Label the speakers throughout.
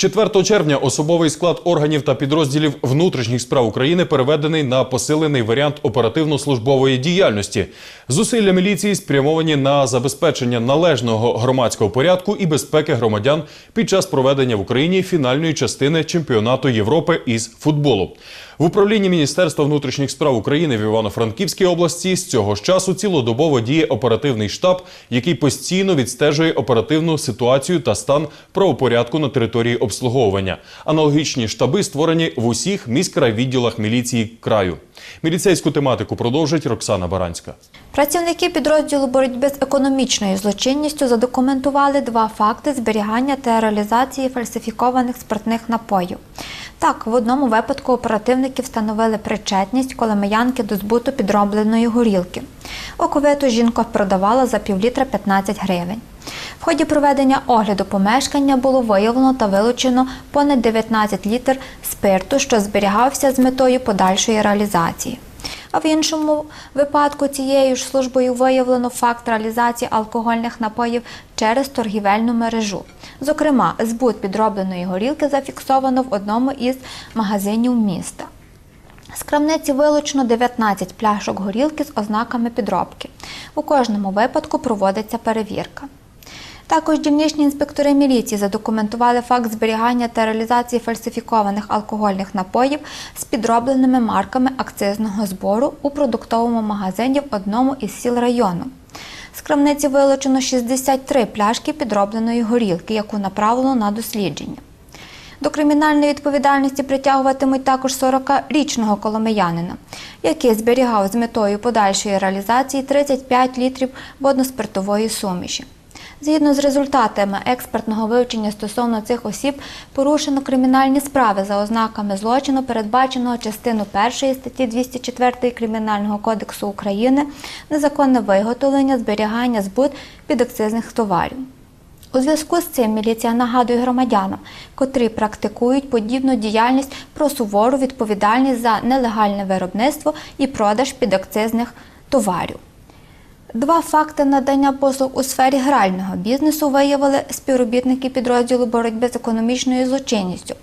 Speaker 1: 4 червня особовий склад органів та підрозділів внутрішніх справ України переведений на посилений варіант оперативно-службової діяльності. Зусилля міліції спрямовані на забезпечення належного громадського порядку і безпеки громадян під час проведення в Україні фінальної частини чемпіонату Європи із футболу. В управлінні Міністерства внутрішніх справ України в Івано-Франківській області з цього ж часу цілодобово діє оперативний штаб, який постійно відстежує оперативну ситуацію та стан правопорядку на території обслуговування. Аналогічні штаби створені в усіх міськрайвідділах міліції краю. Міліцейську тематику продовжить Роксана Баранська.
Speaker 2: Працівники підрозділу боротьби з економічною злочинністю задокументували два факти зберігання та реалізації фальсифікованих спиртних напоїв. Так, в одному випадку оперативники встановили причетність коломиянки до збуту підробленої горілки. Оковиту жінка продавала за півлітра 15 гривень. В ході проведення огляду помешкання було виявлено та вилучено понад 19 літр спирту, що зберігався з метою подальшої реалізації. А в іншому випадку цією ж службою виявлено факт реалізації алкогольних напоїв через торгівельну мережу. Зокрема, збут підробленої горілки зафіксовано в одному із магазинів міста. З крамниці вилучено 19 пляшок горілки з ознаками підробки. У кожному випадку проводиться перевірка. Також дільничні інспектори міліції задокументували факт зберігання та реалізації фальсифікованих алкогольних напоїв з підробленими марками акцизного збору у продуктовому магазині в одному із сіл району. З крамниці вилучено 63 пляшки підробленої горілки, яку направлено на дослідження. До кримінальної відповідальності притягуватимуть також 40-річного коломиянина, який зберігав з метою подальшої реалізації 35 літрів водноспиртової суміші. Згідно з результатами експертного вивчення стосовно цих осіб, порушено кримінальні справи за ознаками злочину, передбаченого частину 1 статті 204 Кримінального кодексу України, незаконне виготовлення, зберігання, збут підакцизних товарів. У зв'язку з цим міліція нагадує громадянам, котрі практикують подібну діяльність про сувору відповідальність за нелегальне виробництво і продаж підакцизних товарів. Два факти надання послуг у сфері грального бізнесу виявили співробітники підрозділу боротьби з економічною злочинністю.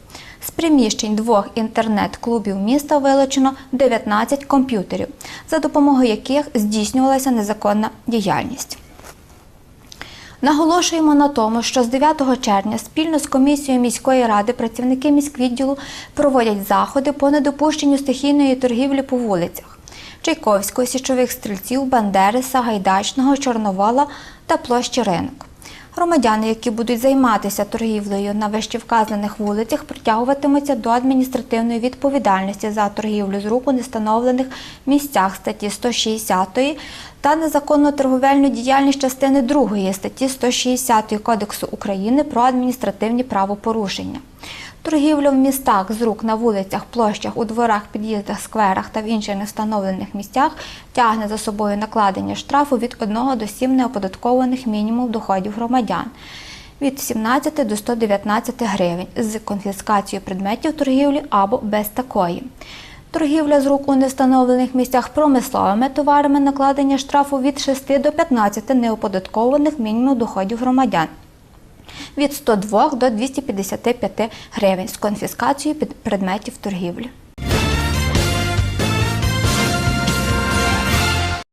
Speaker 2: З приміщень двох інтернет-клубів міста вилучено 19 комп'ютерів, за допомогою яких здійснювалася незаконна діяльність. Наголошуємо на тому, що з 9 червня спільно з комісією міської ради працівники міськвідділу проводять заходи по недопущенню стихійної торгівлі по вулицях Чайковського, січових стрільців, Бандери, Сагайдачного, Чорновола та площі ринок. Громадяни, які будуть займатися торгівлею на вищевказаних вулицях, притягуватимуться до адміністративної відповідальності за торгівлю з рук у нестановлених місцях статті 160 та незаконну торговельну діяльність частини 2 статті 160 Кодексу України про адміністративні правопорушення. Торгівля в містах з рук на вулицях, площах, у дворах, під'їздах, скверах та в інших невстановлених місцях тягне за собою накладення штрафу від 1 до 7 неоподаткованих мінімум доходів громадян від 17 до 119 гривень з конфіскацією предметів торгівлі або без такої. Торгівля з рук у невстановлених місцях промисловими товарами накладення штрафу від 6 до 15 неоподаткованих мінімум доходів громадян від 102 до 255 гривень з конфіскацією предметів торгівлі.